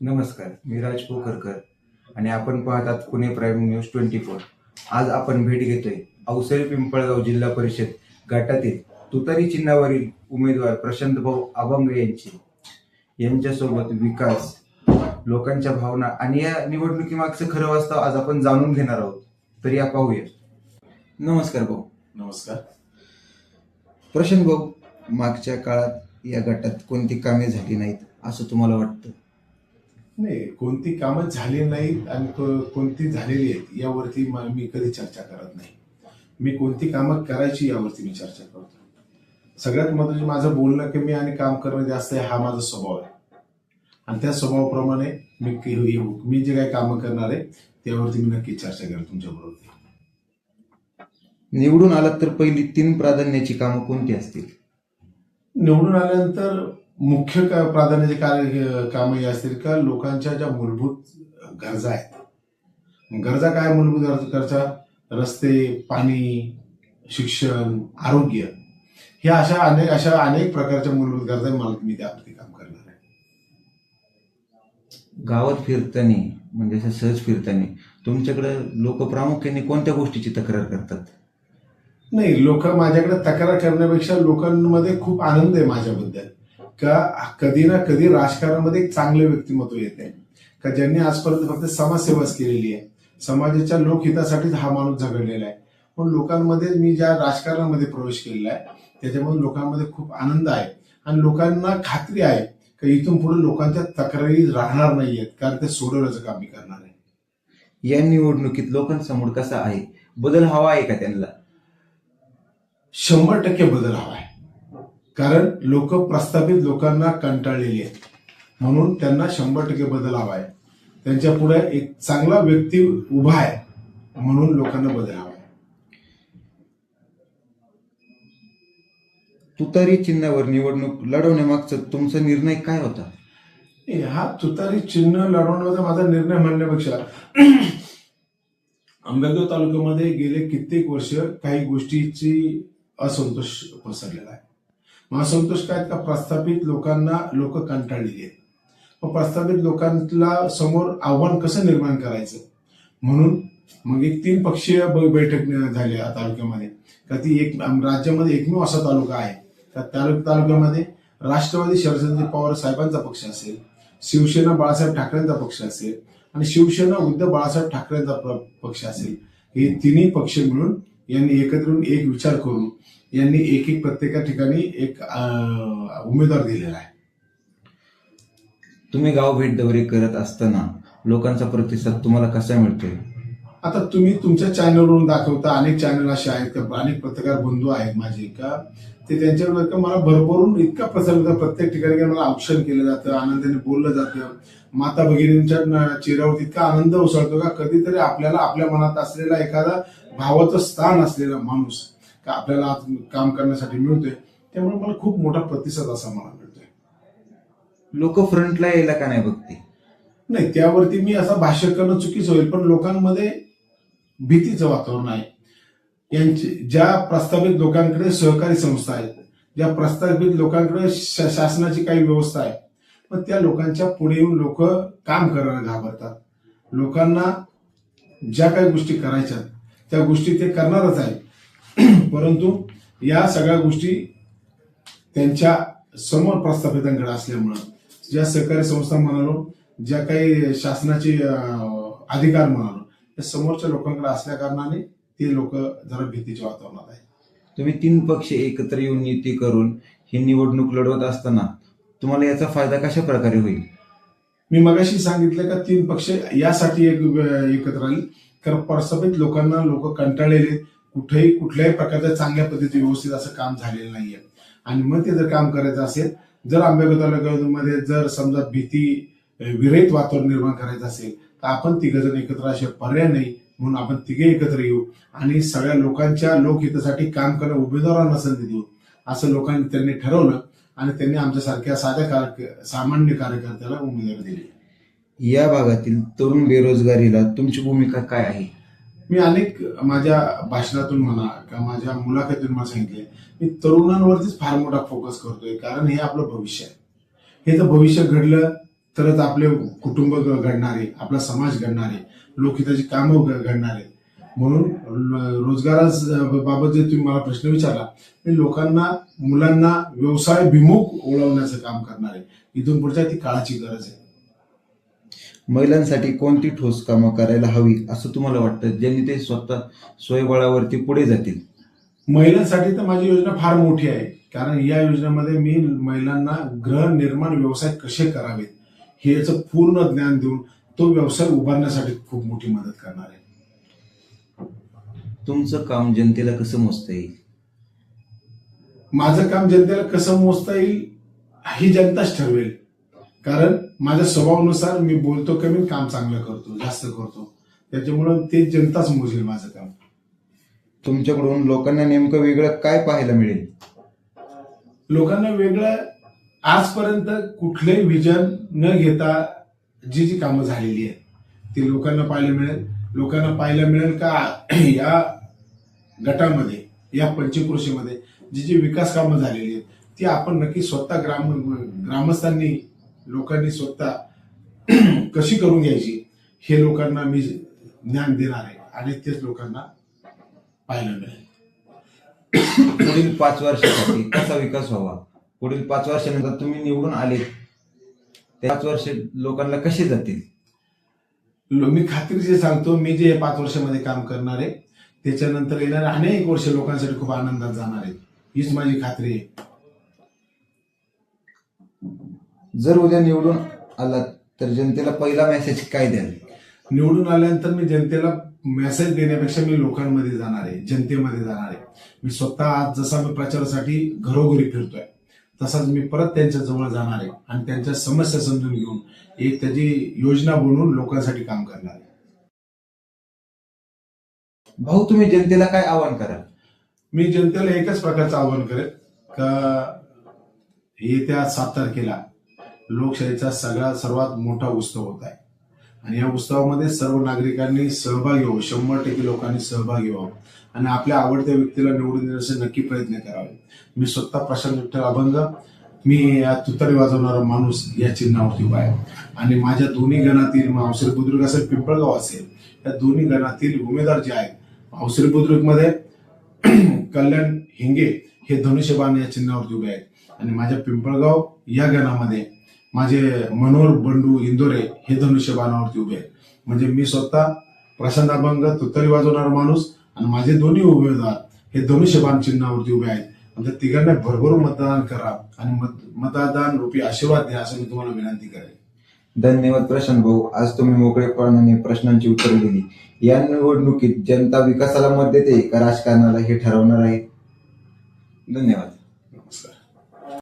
नमस्कार मी राज पोखरकर आणि आपण पाहतात Pune prime news twenty four. आज आपण भेट घेतोय अवसरी पिंपळगाव जिल्हा परिषद गटातील तुतारी चिन्हावरील उमेदवार प्रशांत भाऊ अभंग यांची. यांच्यासोबत विकास लोकांच्या भावना आणि या निवडणुकीमागचं खरं वास्तव आज आपण जाणून घेणार आहोत. तर या पाहूया. नमस्कार भाऊ. नमस्कार. प्रशांत भाऊ मागच्या काळात या गटात कोणती कामे झाली नाहीत असं तुम्हाला वाटतं? नाही कोणती कामं झाली नाहीत आणि कोणती झालेली आहेत यावरती म- कधी चर्चा करत नाही. मी कोणती कामं करायची यावरती मी चर्चा करतो. सगळ्यात महत्त्वाचे माझं बोलणं कमी आणि काम करणं जास्त आहे हा माझा स्वभाव आहे. आणि त्या स्वभावाप्रमाणे मी मी जे काही कामं करणार आहे त्यावरती मी नक्की चर्चा करेन तुमच्याबरोबर. निवडून आलात तर पहिली तीन प्राधान्याची कामं कोणती असतील? निवडून आल्यानंतर मुख्य का प्राधान्याचे कार्य कामं हे असतील का? लोकांच्या ज्या मूलभूत गरजा आहेत. गरजा काय मूलभूत गरज- रस्ते पाणी शिक्षण आरोग्य. ह्या अशा अनेक अशा अनेक प्रकारच्या मूलभूत गरजा. मला मी त्यावरती काम करणार आहे. गावात फिरताना म्हणजे असं सहज फिरताना तुमच्याकडे लोक प्रामुख्याने कोणत्या गोष्टीची तक्रार करतात? नाही लोक माझ्याकडे तक्रार करण्यापेक्षा लोकांमध्ये खूप आनंद आहे माझ्याबद्दल. का कधी ना कधी राजकारणामध्ये एक चांगलं व्यक्तिमत्व येते. का ज्यांनी आजपर्यंत फक्त समाजसेवाच केलेली आहे. समाजाच्या लोकहितासाठीच हा माणूस झगडलेला आहे. पण लोकांमध्ये मी ज्या राजकारणामध्ये प्रवेश केलेला आहे त्याच्यामुळे लोकांमध्ये खूप आनंद आहे. आणि लोकांना खात्री आहे का इथून पुढे लोकांच्या तक्रारी राहणार नाहीयेत कारण ते सोडवण्याचं काम मी करणार आहे. या निवडणुकीत लोकांसमोर कसा आहे? बदल हवा आहे का त्यांना? शंभर टक्के बदल हवा आहे. कारण लोक प्रस्थापित लोकांना कंटाळलेली आहेत. म्हणून त्यांना शंभर टक्के बदल हवा आहे. त्यांच्या पुढे एक चांगला व्यक्ती उभा आहे म्हणून लोकांना बदल हवा आहे. तुतारी चिन्हावर निवडणूक लढवण्यामागचा तुमचा निर्णय काय होता? हा तुतारी चिन्ह लढवण्याचा माझा निर्णय म्हणण्यापेक्षा आंबेगाव तालुक्यामध्ये गेले कित्येक वर्ष काही गोष्टीची असंतोष पसरलेला आहे. मग काय का प्रस्थापित लोकांना लोक कंटाळलेली आहेत. मग प्रस्थापित लोकांना समोर आव्हान कसं निर्माण करायचं? म्हणून मग एक तीन पक्षीय ब- बैठक न- झाली तालुक्यामध्ये. का ती एक राज्यामध्ये एकमेव असा तालुका आहे. त्या तालुक तालुक्यामध्ये राष्ट्रवादी शरदचंद्र पवार साहेबांचा पक्ष असेल शिवसेना बाळासाहेब ठाकरेंचा पक्ष असेल आणि शिवसेना उद्धव बाळासाहेब ठाकरेंचा पक्ष असेल. हे तिन्ही पक्ष मिळून यांनी एकत्र येऊन एक विचार करून यांनी एक एक प्रत्येका ठिकाणी एक उमेदवार दिलेला आहे. तुम्ही गाव भेट दौरे करत असताना लोकांचा प्रतिसाद तुम्हाला कसा मिळतोय? आता तुम्ही तुमच्या चॅनलवरून दाखवता अनेक चॅनल असे आहेत का? अनेक पत्रकार बंधू आहेत माझे का? ते त्यांच्यावर मला भरभरून इतका प्रसार होता प्रत्येक ठिकाणी मला औक्षण केलं जातं आनंदाने बोललं जातं? माता भगिनींच्या चेहऱ्यावर इतका आनंद उसळतो का? कधीतरी आपल्याला आपल्या मनात असलेला एखादा भावाचं स्थान असलेला माणूस का आपल्याला आज काम करण्यासाठी मिळतोय त्यामुळे मला खूप मोठा प्रतिसाद असा मला मिळतोय. लोक फ्रंटला यायला का नाही बघते? नाही त्यावरती मी असं भाष्य करणं चुकीचं होईल पण लोकांमध्ये भीतीचं वातावरण आहे. यांची ज्या प्रस्थापित लोकांकडे सहकारी संस्था आहेत ज्या प्रस्थापित लोकांकडे शासनाची काही व्यवस्था आहे मग त्या लोकांच्या पुढे येऊन लोक काम करायला घाबरतात. लोकांना ज्या काही गोष्टी करायच्या त्या गोष्टी ते करणारच आहेत. परंतु या सगळ्या गोष्टी त्यांच्यासमोर प्रस्थापितांकडे असल्यामुळं ज्या सहकारी संस्था म्हणालो ज्या काही शासनाचे अधिकार म्हणालो त्या समोरच्या लोकांकडे असल्या कारणाने ते लोक जरा भीतीच्या वातावरणात आहे तुम्ही तीन पक्ष एकत्र येऊन युती करून ही निवडणूक लढवत असताना तुम्हाला याचा फायदा कशा प्रकारे होईल? मी मगाशी सांगितलं का तीन पक्ष यासाठी एक एकत्र आले. कारण परसभेत लोकांना लोक कंटाळलेले कुठेही कुठल्याही प्रकारच्या चांगल्या पद्धती व्यवस्थित असं काम झालेलं नाहीये. आणि मग ते जर काम करायचं असेल जर आंबेगाव तालुक्यामध्ये जर समजा भीती विरहित वातावरण निर्माण करायचं असेल तर आपण तिघजण एकत्र असे पर्याय नाही. म्हणून आपण तिघे एकत्र येऊ. आणि सगळ्या लोकांच्या लोकहितासाठी काम करणं उमेदवारांना संधी देऊ. असं लोकांनी त्यांनी ठरवलं. आणि त्यांनी आमच्यासारख्या साध्या कार्य सामान्य कार्यकर्त्याला उमेदवारी दिली. या भागातील तरुण बेरोजगारीला तुमची भूमिका काय आहे? मी अनेक माझ्या भाषणातून म्हणा किंवा माझ्या मुलाखतीतून मला सांगितले मी तरुणांवरतीच फार मोठा फोकस करतोय. कारण हे आपलं भविष्य आहे. हे जर भविष्य घडलं तरच आपले कुटुंब घडणारे आपला समाज घडणारे लोकहिताची कामं घडणारे म्हणून ल- रोजगारास बाबत जे तुम्ही मला प्रश्न विचारला मी लोकांना मुलांना व्यवसाय विमुख ओळवण्याचं काम करणार आहे. इथून पुढच्या ती काळाची गरज आहे. महिलांसाठी कोणती ठोस कामं करायला हवी असं तुम्हाला वाटतं ज्यांनी ते स्वतः स्वयंबळावरती पुढे जातील? महिलांसाठी तर माझी योजना फार मोठी आहे. कारण या योजनेमध्ये मी महिलांना गृहनिर्माण व्यवसाय कसे करावेत हे याचं पूर्ण ज्ञान देऊन तो व्यवसाय उभारण्यासाठी खूप मोठी मदत करणार आहे. तुमचं काम जनतेला कसं मोजता येईल? माझं काम जनतेला कसं मोजता येईल ही जनताच ठरवेल. कारण माझ्या स्वभावानुसार मी बोलतो कमी काम चांगलं करतो जास्त करतो. त्याच्यामुळं ते जनताच मोजेल माझं काम. तुमच्याकडून लोकांना नेमकं वेगळं काय पाहायला मिळेल? लोकांना वेगळं आजपर्यंत कुठलंही विजन न घेता जी जी कामं झालेली आहेत ती लोकांना पाहायला मिळेल. लोकांना पाहायला मिळेल का या गटामध्ये या पंचकृषीमध्ये जी जी विकास कामं झालेली आहेत ती आपण नक्की स्वतः ग्राम ग्रामस्थांनी लोकांनी स्वतः कशी करून घ्यायची हे लोकांना मी ज्ञान देणार आहे आणि तेच लोकांना पाहायला मिळेल. पुढील पाच वर्षासाठी कसा विकास व्हावा? पुढील पाच वर्षानंतर तुम्ही निवडून आले पाच वर्ष लोकांना कसे जातील? मी खात्रीचे सांगतो मी जे पाच वर्षामध्ये काम करणार आहे त्याच्यानंतर येणारे अनेक वर्ष लोकांसाठी खूप आनंदात जाणार आहेत हीच माझी खात्री आहे. जर उद्या निवडून आलात तर जनतेला पहिला मेसेज काय द्याल? निवडून आल्यानंतर मी जनतेला मेसेज देण्यापेक्षा मी लोकांमध्ये जाणार आहे जनतेमध्ये जाणार आहे. मी स्वतः आज जसा मी प्रचारासाठी घरोघरी फिरतोय तसाच मी परत त्यांच्या जवळ जाणार आहे आणि त्यांच्या समस्या समजून घेऊन एक त्याची योजना बनवून लोकांसाठी काम करणार आहे. भाऊ तुम्ही जनतेला काय आवाहन कराल? मी जनतेला एकच प्रकारचं आवाहन करेल का येत्या सात तारखेला लोकशाहीचा सगळा सर्वात मोठा उत्सव होत आहे. आणि या उत्सवामध्ये सर्व नागरिकांनी सहभागी व्हावं शंभर टक्के लोकांनी सहभागी व्हावं. आणि आपल्या आवडत्या व्यक्तीला निवडून देण्याचे नक्की प्रयत्न करावे. मी स्वतः प्रशांत विठ्ठल अभंग मी या तुतारी वाजवणारा माणूस या चिन्हावरती उभा आहे. आणि माझ्या दोन्ही गणातील मावसरी बुद्रुक असेल पिंपळगाव असेल या दोन्ही गणातील उमेदवार जे आहेत मावसरी बुद्रुकमध्ये कल्याण हिंगे हे धनुष्यबाण या चिन्हावरती उभे आहेत. आणि माझ्या पिंपळगाव या गणामध्ये माझे मनोहर बंडू इंदोरे हे धनुष्यबाणावरती उभे आहेत. म्हणजे मी स्वतः प्रशांत अभंग तुतरी वाजवणारा माणूस आणि माझे दोन्ही उमेदवार हे धनुष्यबाण चिन्हावरती उभे आहेत. आणि त्या तिघांना भरभरून मतदान करा आणि मत मतदान रूपी आशीर्वाद द्या असं मी तुम्हाला विनंती करेन. धन्यवाद प्रशांत भाऊ. आज तुम्ही मोकळेपणाने प्रश्नांची उत्तरे दिली. या निवडणुकीत जनता विकासाला मत देते का राजकारणाला हे ठरवणार आहे? धन्यवाद.